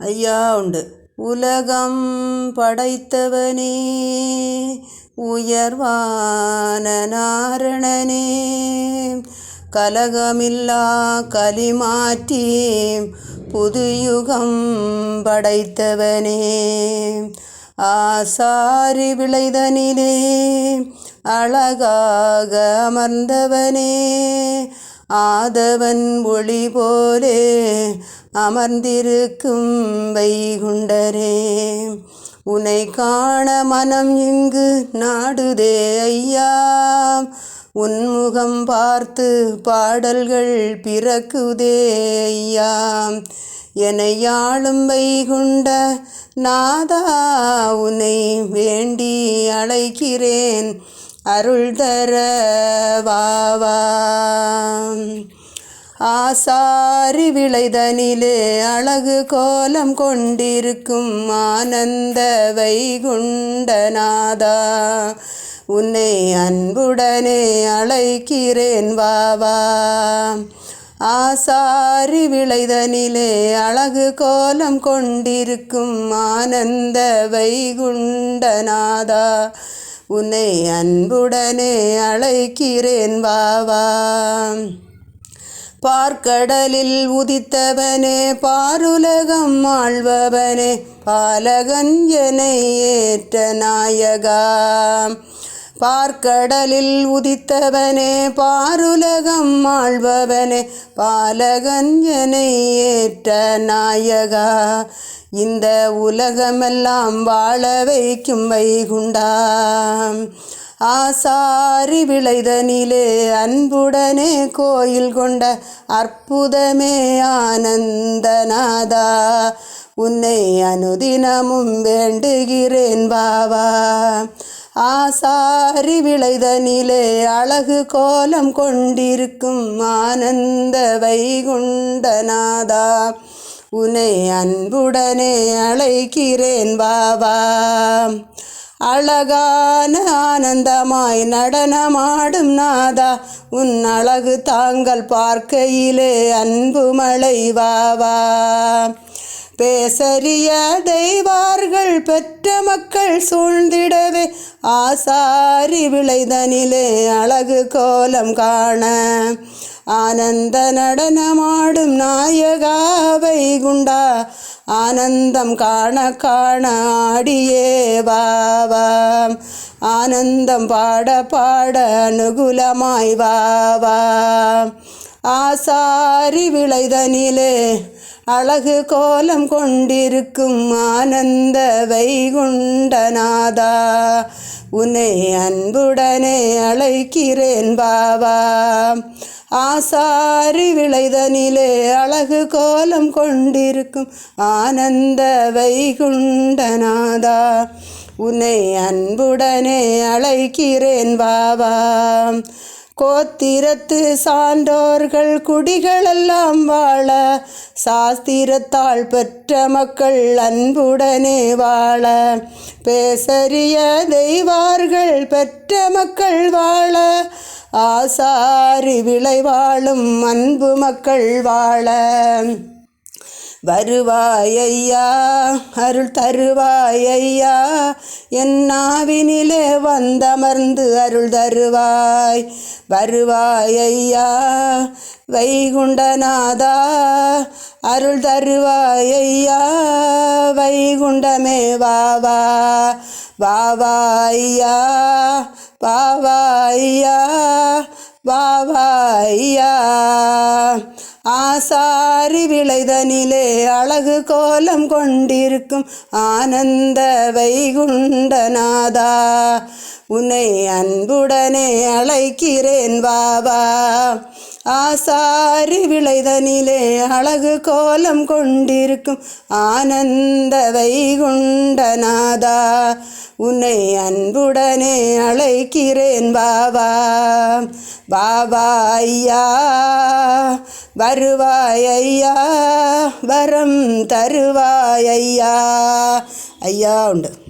ஐயா உண்டு. உலகம் படைத்தவனே உயர்வான நாரணனே கலகமில்லா கலிமாற்றி புதுயுகம் படைத்தவனே. ஆசாரி விளைதனிலே அழகாக அமர்ந்தவனே ஆதவன் ஒளி போலே அமர்ந்திருக்கும் வைகுண்டரே உனை காண மனம் இங்கு நாடுதே ஐயா. உன்முகம் பார்த்து பாடல்கள் பிறக்குதே ஐயா. எனையாளும் வைகுண்ட நாதா உன்னை வேண்டி அழைக்கிறேன். அருள் தர வாவா ஆசாரி விளைதனிலே அழகு கோலம் கொண்டிருக்கும் ஆனந்த வைகுண்டநாதா. உன்னை அன்புடனே அழைக்கிறேன் வாவா ஆசாரி விளைதனிலே அழகு கோலம் கொண்டிருக்கும் ஆனந்த வைகுண்டநாதா. உன்னை அன்புடனே அழைக்கிறேன் வாவா பார்க்கடலில் உதித்தவனே பாருலகம் ஆழ்பவனே பாலகஞ்சனை ஏற்ற நாயகா. பார்க்கடலில் உதித்தவனே பாருலகம் ஆழ்பவனே பாலகஞ்சனை ஏற்ற நாயகா. இந்த உலகமெல்லாம் வாழ வைக்கும் வைகுண்டாம் ஆசாரி விளைதனிலே அன்புடனே கோயில் கொண்ட அற்புதமே ஆனந்தநாதா. உன்னை அனுதினமும் வேண்டுகிறேன் பாவா. ஆசாரி விளைதனிலே அழகு கோலம் கொண்டிருக்கும் ஆனந்த வைகுண்டநாதா. உன்னை அன்புடனே அழைக்கிறேன் பாவா. அழகான ஆனந்தமாய் நடனமாடும் நாதா உன் அழகு தாங்கள் பார்க்கையிலே அன்பு மழை வாவா. பேசறிய தெய்வார்கள் பெற்ற மக்கள் சூழ்ந்திடவே ஆசாரி விளைதனிலே அழகு கோலம் காண. ஆனந்த நடனமாடும் நாயகாவை குண்டா ஆனந்தம் காண காண ஆடியே வாவாம் ஆனந்தம் பாட பாட அனுகுலமாய் வாவாம் ஆசாரி விளைதனிலே அழகு கோலம் கொண்டிருக்கும் ஆனந்த வைகுண்டநாதா. உன்னை அன்புடனே அழைக்கிறேன் பாவா. ஆசாரி விளைதனிலே அழகு கோலம் கொண்டிருக்கும் ஆனந்த வைகுண்டநாதா. உன்னை அன்புடனே அழைக்கிறேன் பாவா. கோத்திரத்து சான்றோர்கள் குடிகளெல்லாம் வாழ சாஸ்திரத்தால் பெற்ற மக்கள் அன்புடனே வாழ. பேசறிய தெய்வார்கள் பெற்ற மக்கள் வாழ ஆசாரி விளைவாளும் அன்பு மக்கள் வாழ. வருவாயையா அருள் தருவாயையா என்னாவினிலே வந்தமர்ந்து அருள் தருவாய். வருவாயையா வைகுண்டநாதா அருள் தருவாயையா வைகுண்டமே வாவா வாவாய்யா வாவாய்யா வாவாய்யா ஆசாரி விளைதனிலே அழகு கோலம் கொண்டிருக்கும் ஆனந்த வைகுண்டநாதா. உன்னை அன்புடனே அழைக்கிறேன் வாவா ஆசாரி விளைதனிலே அழகு கோலம் கொண்டிருக்கும் ஆனந்த வைகுண்டநாதா. உன்னை அன்புடனே அழைக்கிறேன் பாபா. பாபா ஐயா வருவாய் ஐயா வரம் தருவாய் ஐயா. ஐயா உண்டு.